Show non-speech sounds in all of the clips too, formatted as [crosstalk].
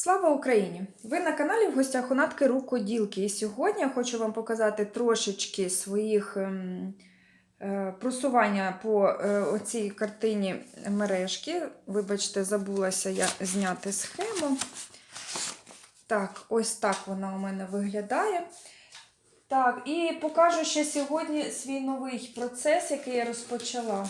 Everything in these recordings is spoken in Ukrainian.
Слава Україні! Ви на каналі в гостях у Натки Рукоділки. І сьогодні я хочу вам показати трошечки своїх ем, е, просування по е, оцій картині мережки. Вибачте, забулася я зняти схему. Так, ось так вона у мене виглядає. Так, і покажу ще сьогодні свій новий процес, який я розпочала.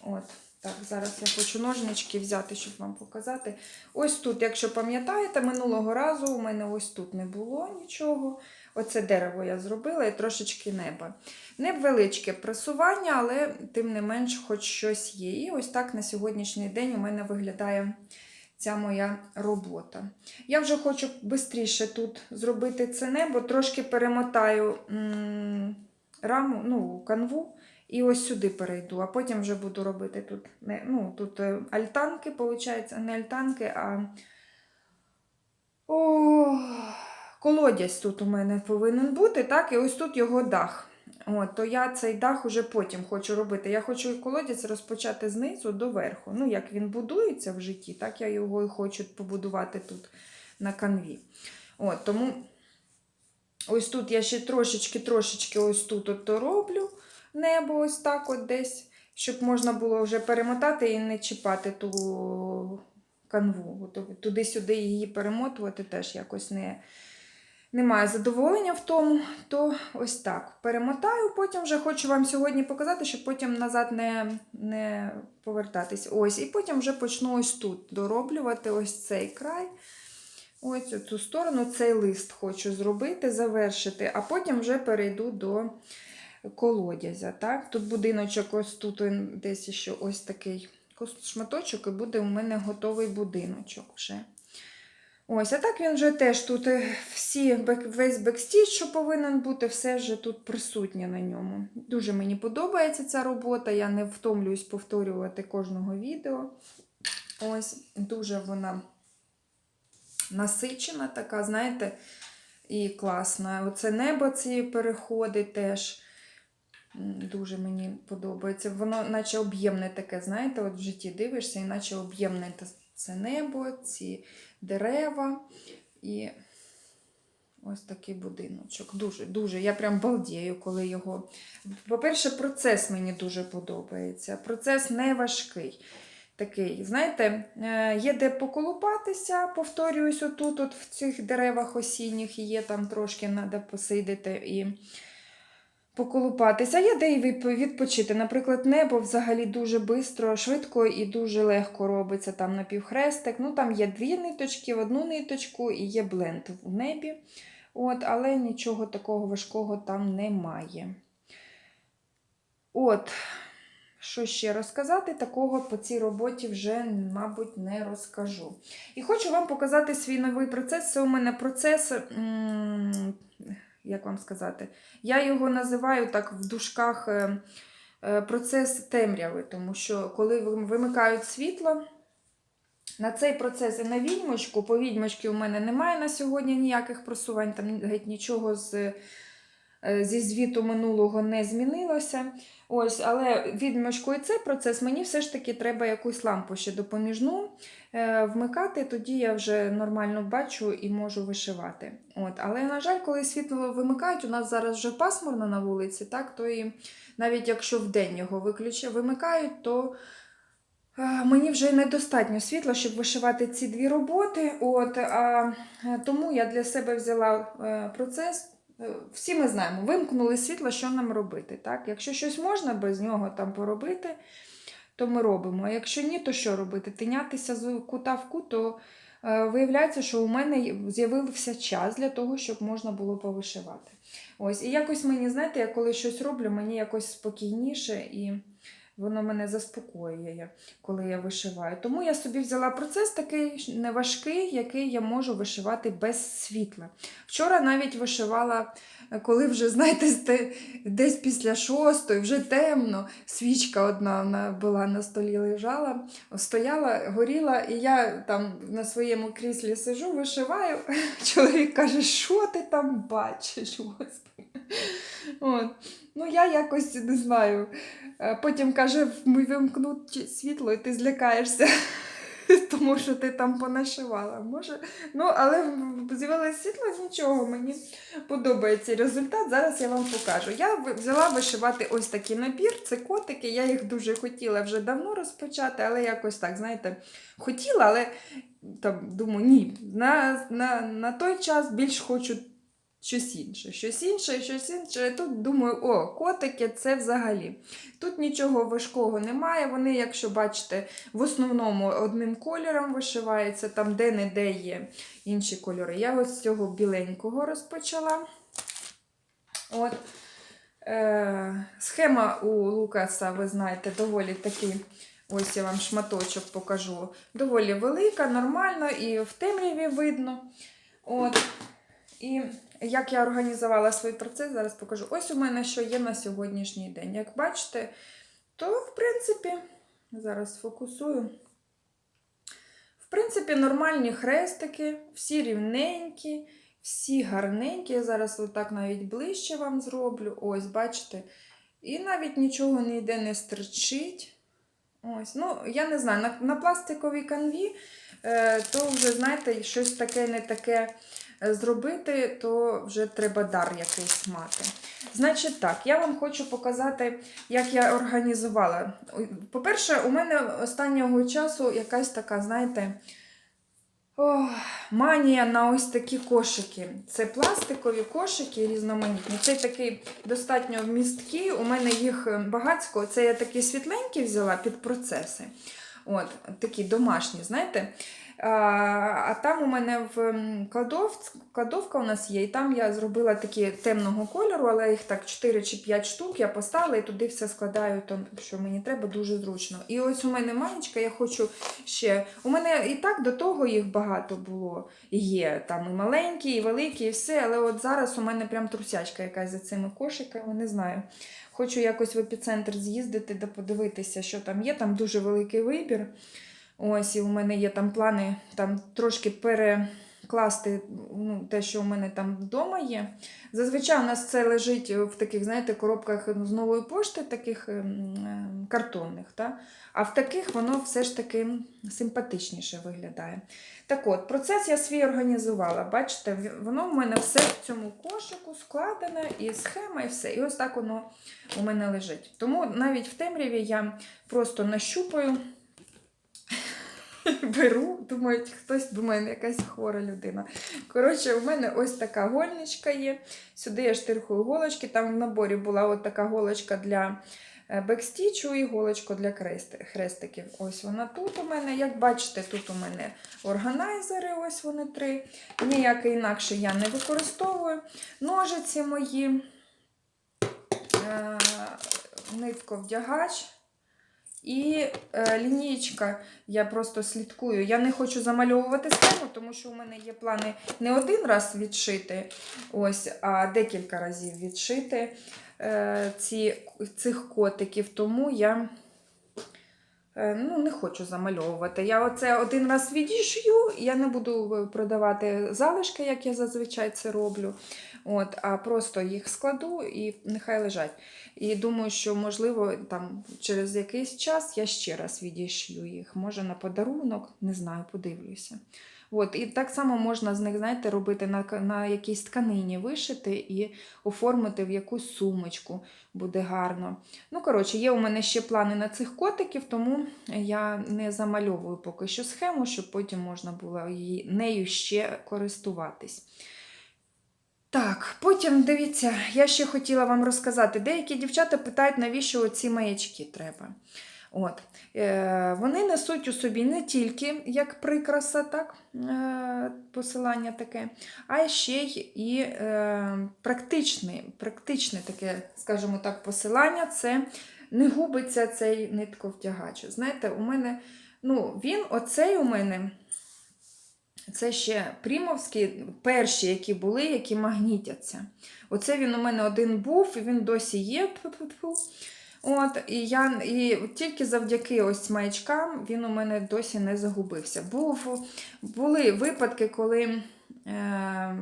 От. Так, зараз я хочу ножнички взяти, щоб вам показати. Ось тут, якщо пам'ятаєте, минулого разу у мене ось тут не було нічого. Оце дерево я зробила і трошечки неба. Невеличке пресування, але тим не менш, хоч щось є. І ось так на сьогоднішній день у мене виглядає ця моя робота. Я вже хочу швидше тут зробити це небо, трошки перемотаю раму, ну, канву. І ось сюди перейду, а потім вже буду робити тут ну, тут е, альтанки, виходить, не альтанки, а О, колодязь тут у мене повинен бути, так, і ось тут його дах. От, то я цей дах уже потім хочу робити. Я хочу колодязь розпочати знизу до верху. Ну, як він будується в житті, так я його і хочу побудувати тут на канві. От, тому ось тут я ще трошечки-трошечки ось тут от роблю небо ось так от десь, щоб можна було вже перемотати і не чіпати ту канву. Туди-сюди її перемотувати теж якось не, немає задоволення в тому. То ось так. Перемотаю, потім вже хочу вам сьогодні показати, щоб потім назад не, не повертатись. Ось, І потім вже почну ось тут дороблювати ось цей край. Ось цю сторону, цей лист хочу зробити, завершити, а потім вже перейду до колодязя. Так? Тут будиночок, ось тут десь ще ось такий шматочок, і буде у мене готовий будиночок вже. Ось, а так він вже теж тут е, всі, весь бекстіч, що повинен бути, все вже тут присутнє на ньому. Дуже мені подобається ця робота, я не втомлююсь повторювати кожного відео. Ось, дуже вона насичена, така, знаєте, і класна. Оце небо ці переходи теж. Дуже мені подобається. Воно наче об'ємне таке, знаєте, от в житті дивишся, і наче об'ємне це небо, ці дерева і ось такий будиночок. Дуже, дуже. Я прям балдію, коли його. По-перше, процес мені дуже подобається. Процес не важкий. Такий, знаєте, е, є де поколупатися, повторююсь, отут, от в цих деревах осінніх, є там трошки треба посидити і поколупатися. а Є де і відпочити. Наприклад, небо взагалі дуже швидко, швидко і дуже легко робиться там напівхрестик. Ну, Там є дві ниточки, в одну ниточку і є бленд в небі. От, Але нічого такого важкого там немає. От, що ще розказати, такого по цій роботі вже, мабуть, не розкажу. І хочу вам показати свій новий процес. Це у мене процес. Як вам сказати, я його називаю так в дужках е, е, процес темряви, тому що коли вимикають світло, на цей процес і на відьмочку, по відьмочці у мене немає на сьогодні ніяких просувань, там геть нічого з, зі звіту минулого не змінилося. Ось, Але і цей процес мені все ж таки треба якусь лампу ще допоміжну е, вмикати, тоді я вже нормально бачу і можу вишивати. От. Але, на жаль, коли світло вимикають, у нас зараз вже пасмурно на вулиці, так, то і навіть якщо вдень його виключ... вимикають, то е, мені вже недостатньо світла, щоб вишивати ці дві роботи. От, а, е, Тому я для себе взяла процес. Е, всі ми знаємо, вимкнули світло, що нам робити. Так? Якщо щось можна без нього там поробити, то ми робимо. А якщо ні, то що робити? Тинятися з кута в кут, то е, виявляється, що у мене з'явився час для того, щоб можна було повишивати. Ось, І якось мені, знаєте, я коли щось роблю, мені якось спокійніше і. Воно мене заспокоює, коли я вишиваю. Тому я собі взяла процес такий неважкий, який я можу вишивати без світла. Вчора навіть вишивала, коли вже, знаєте, десь після шостої, вже темно, свічка одна була на столі лежала, стояла, горіла, і я там на своєму кріслі сижу, вишиваю. [laughs] Чоловік каже, що ти там бачиш? Господи. [laughs] От. Ну, я якось не знаю. Потім каже, ми вимкнуть світло, і ти злякаєшся. [laughs] тому що ти там понашивала. Може, ну, але з'явилося світло, нічого, мені подобається результат. Зараз я вам покажу. Я взяла вишивати ось такий набір, це котики. Я їх дуже хотіла вже давно розпочати, але якось так, знаєте, хотіла, але там думаю, ні, на, на, на той час більш хочу щось інше, щось інше, щось інше. І Тут думаю, о, котики це взагалі. Тут нічого важкого немає. Вони, якщо бачите, в основному одним кольором вишиваються, там де-не-де є інші кольори. Я ось з цього біленького розпочала. От. Е, схема у Лукаса, ви знаєте, доволі такий. Ось я вам шматочок покажу. Доволі велика, нормально, і в темряві видно. От. І як я організувала свій процес, зараз покажу. Ось у мене що є на сьогоднішній день. Як бачите, то, в принципі, зараз фокусую. В принципі, нормальні хрестики, всі рівненькі, всі гарненькі. Я зараз отак навіть ближче вам зроблю. Ось, бачите. І навіть нічого ніде не стерчить. Ось, ну, я не знаю, на, на пластиковій канві, е, то вже, знаєте, щось таке не таке зробити, то вже треба дар якийсь мати. Значить так, я вам хочу показати, як я організувала. По-перше, у мене останнього часу якась така, знаєте, о, манія на ось такі кошики. Це пластикові кошики різноманітні. Цей такий достатньо вмісткий. У мене їх е, багатько. Це я такі світленькі взяла під процеси. От, такі домашні, знаєте. А, там у мене в м, кладов, кладовка у нас є, і там я зробила такі темного кольору, але їх так 4 чи 5 штук я поставила і туди все складаю, то, що мені треба, дуже зручно. І ось у мене маєчка, я хочу ще. У мене і так до того їх багато було. Є там і маленькі, і великі, і все. Але от зараз у мене прям трусячка якась за цими кошиками, не знаю. Хочу якось в епіцентр з'їздити да подивитися, що там є. Там дуже великий вибір. Ось, і у мене є там плани там трошки перекласти ну, те, що у мене там вдома є. Зазвичай у нас це лежить в таких, знаєте, коробках з нової пошти, таких ем, ем, картонних. Та? А в таких воно все ж таки симпатичніше виглядає. Так от, процес я свій організувала. Бачите, воно в мене все в цьому кошику складене, і схема, і все. І ось так воно у мене лежить. Тому навіть в темряві я просто нащупаю. [laughs] Беру, думають, хтось думає, якась хвора людина. Коротше, у мене ось така гольничка є. Сюди я штирхую голочки. Там в наборі була от така голочка для е, бекстічу і голочка для хрестиків. Ось вона тут у мене. Як бачите, тут у мене органайзери, ось вони три. Ніяке інакше я не використовую. Ножиці мої, е, нитковдягач. І е, лінієчка я просто слідкую. Я не хочу замальовувати схему, тому що у мене є плани не один раз відшити, ось, а декілька разів відшити е, ці, цих котиків. Тому я ну, не хочу замальовувати. Я оце один раз відішью, я не буду е, продавати залишки, як я зазвичай це роблю. От, а просто їх складу і нехай лежать. І думаю, що, можливо, там через якийсь час я ще раз відійшлю їх. Може на подарунок, не знаю, подивлюся. От, і так само можна з них, знаєте, робити на, на якійсь тканині вишити і оформити в якусь сумочку. Буде гарно. Ну, коротше, є у мене ще плани на цих котиків, тому я не замальовую поки що схему, щоб потім можна було її, нею ще користуватись. Так, потім дивіться, я ще хотіла вам розказати. Деякі дівчата питають, навіщо оці маячки треба. От. Е, вони несуть у собі не тільки як прикраса, так, е, посилання таке, а ще й і е, практичне, практичне таке, скажімо так, посилання це не губиться цей нитковтягач. Знаєте, у мене, ну, він, оцей у мене. Це ще примовські, перші, які були, які магнітяться. Оце він у мене один був, і він досі є. Пу-пу-пу. От, і, я, і тільки завдяки ось маячкам він у мене досі не загубився. Був, були випадки, коли е,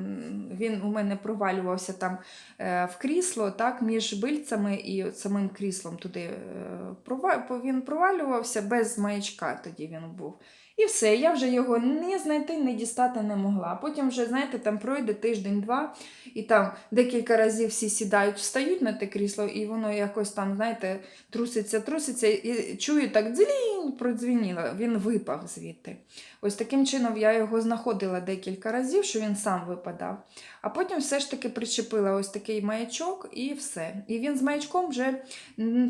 він у мене провалювався там е, в крісло, так, між бильцями і самим кріслом туди е, він провалювався без маячка, тоді він був. І все, я вже його не знайти, не дістати не могла. Потім вже, знаєте, там пройде тиждень-два, і там декілька разів всі сідають, встають на те крісло, і воно якось там, знаєте, труситься, труситься, і чую так дзелінь, продзвініло, він випав звідти. Ось таким чином я його знаходила декілька разів, що він сам випадав. А потім все ж таки причепила ось такий маячок і все. І він з маячком вже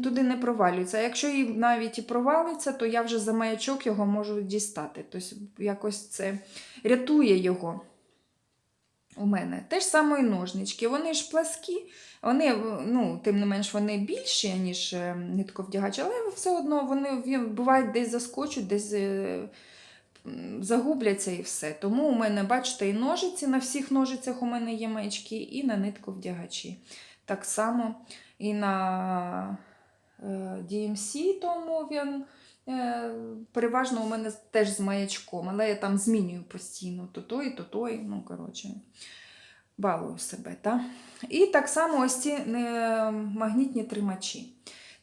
туди не провалюється. А якщо і навіть і провалиться, то я вже за маячок його можу дістати. Тобто якось це рятує його у мене. Те ж саме і ножнички. Вони ж пласкі, вони, ну, тим не менш, вони більші, ніж е, нитковдягач, але все одно вони бувають десь заскочуть, десь. е, Загубляться і все. Тому у мене, бачите, і ножиці, на всіх ножицях у мене є маячки, і на нитковдягачі. Так само і на е, DMC, тому він переважно у мене теж з маячком, але я там змінюю постійно то той, то той. Ну, коротше, балую себе. Та? І так само ось ці е, магнітні тримачі.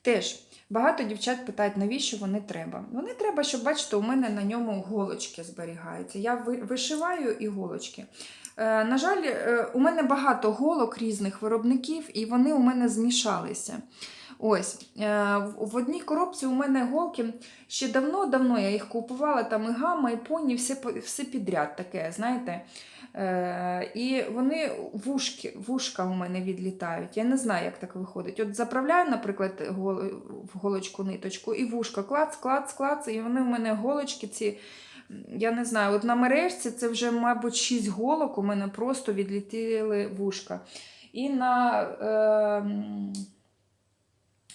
Теж багато дівчат питають, навіщо вони треба. Вони треба, щоб бачите, у мене на ньому голочки зберігаються. Я вишиваю іголочки. Е, На жаль, е, у мене багато голок різних виробників, і вони у мене змішалися. Ось, е, в- одній коробці у мене голки ще давно-давно я їх купувала, там і гамма, і поні, все, все підряд таке, знаєте. Е, і вони вушки, вушка у мене відлітають. Я не знаю, як так виходить. От заправляю, наприклад, в голочку ниточку, і вушка клац, клац, клац, і вони у мене голочки ці. Я не знаю, от на мережці це вже, мабуть, 6 голок у мене просто відлетіли вушка. І на е,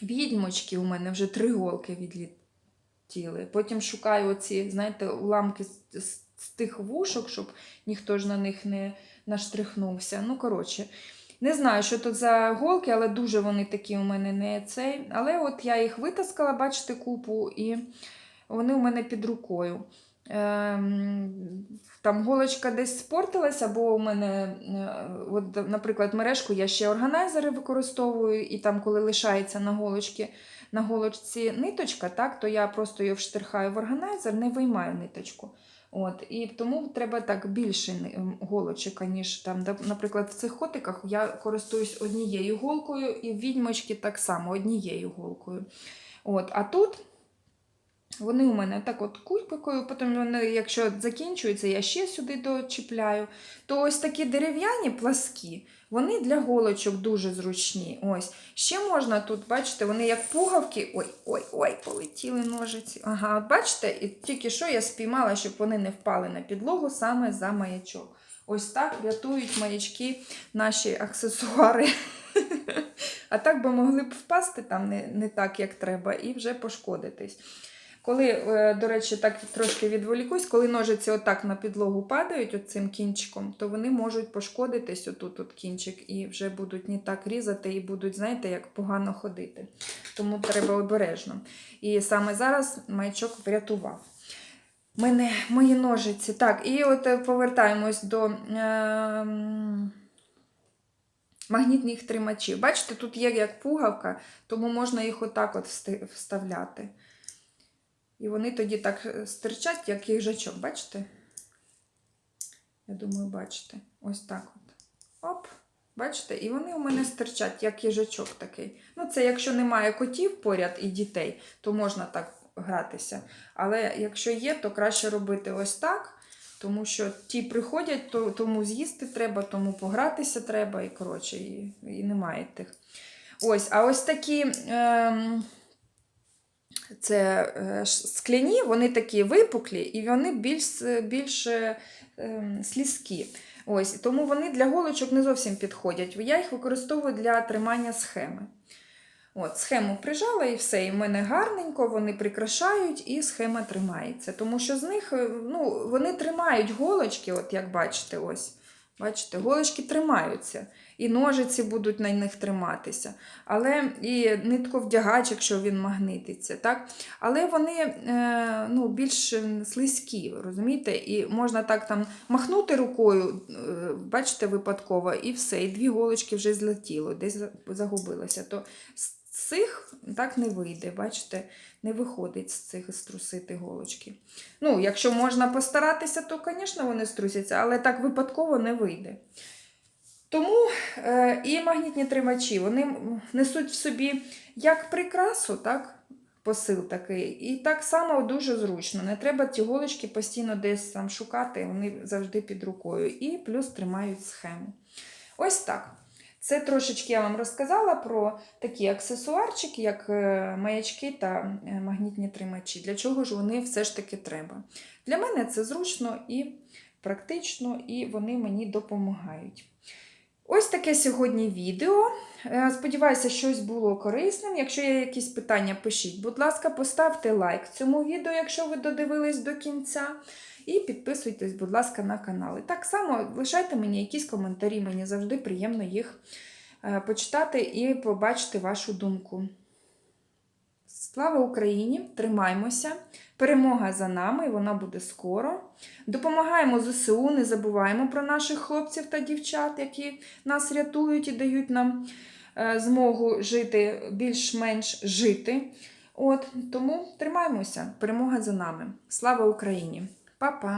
відьмочки у мене вже три голки відлетіли. Потім шукаю оці, знаєте, уламки з, з, з тих вушок, щоб ніхто ж на них не наштрихнувся. Ну, коротше. Не знаю, що тут за голки, але дуже вони такі у мене не цей. Але от я їх витаскала, бачите, купу, і вони у мене під рукою. Ем, там голочка десь спортилася, бо у мене, е, от, наприклад, мережку я ще органайзери використовую, і там, коли лишається на голочці, на голочці ниточка, так, то я просто її вштрихаю в органайзер, не виймаю ниточку. От, і тому треба так більше голочок, ніж там, наприклад, в цих котиках я користуюсь однією голкою, і в відьмочки так само однією голкою. От, а тут вони у мене так от кулькою, потім вони, якщо закінчуються, я ще сюди дочіпляю. То ось такі дерев'яні пласкі, вони для голочок дуже зручні. Ось. Ще можна тут, бачите, вони як пугавки. Ой, ой, ой, полетіли ножиці. Ага, от бачите, і тільки що я спіймала, щоб вони не впали на підлогу саме за маячок. Ось так рятують маячки наші аксесуари. [laughs] А так би могли б впасти там не так, як треба, і вже пошкодитись. Коли, е, до речі, так трошки відволікусь, коли ножиці отак на підлогу падають оцим кінчиком, то вони можуть пошкодитись отут от кінчик і вже будуть не так різати, і будуть, знаєте, як погано ходити. Тому треба обережно. І саме зараз маячок врятував. Мене, мої ножиці. Так, і от е, повертаємось до. Е, Магнітних тримачів. Бачите, тут є як пугавка, тому можна їх отак от вставляти. І вони тоді так е, стирчать, як їжачок, бачите? Я думаю, бачите. Ось так от. Оп, бачите? І вони у мене стирчать, як їжачок такий. Ну, це якщо немає котів поряд і дітей, то можна так гратися. Але якщо є, то краще робити ось так. Тому що ті приходять, то, тому з'їсти треба, тому погратися треба, і коротше, і, і немає тих. Ось, а ось такі. Ем, це е, скляні, вони такі випуклі і вони більш, більш е, ем, слізкі. Ось, тому вони для голочок не зовсім підходять. Я їх використовую для тримання схеми. От, схему прижала і все, і в мене гарненько, вони прикрашають, і схема тримається. Тому що з них е, ну, вони тримають голочки, от як бачите, ось. Бачите, голочки тримаються, і ножиці будуть на них триматися. Але і нитковдягач, якщо він магнититься. Так? Але вони е, ну, більш слизькі, розумієте? І можна так там махнути рукою, е, бачите, випадково, і все, і дві голочки вже злетіло, десь загубилося. То цих так не вийде. Бачите, не виходить з цих струсити голочки. Ну, якщо можна постаратися, то, звісно, вони струсяться, але так випадково не вийде. Тому е, і магнітні тримачі вони несуть в собі як прикрасу, так, посил такий, і так само дуже зручно. Не треба ті голочки постійно десь там шукати, вони завжди під рукою. І плюс тримають схему. Ось так. Це трошечки я вам розказала про такі аксесуарчики, як е, маячки та е, магнітні тримачі. Для чого ж вони все ж таки треба? Для мене це зручно і практично, і вони мені допомагають. Ось таке сьогодні відео. Е, Сподіваюся, щось було корисним. Якщо є якісь питання, пишіть. Будь ласка, поставте лайк цьому відео, якщо ви додивились до кінця. І підписуйтесь, будь ласка, на канал. І так само лишайте мені якісь коментарі, мені завжди приємно їх е, почитати і побачити вашу думку. Слава Україні! Тримаймося! Перемога за нами, вона буде скоро. Допомагаємо ЗСУ, не забуваємо про наших хлопців та дівчат, які нас рятують і дають нам е, змогу жити, більш-менш жити. От, тому тримаймося. Перемога за нами. Слава Україні! Па-па!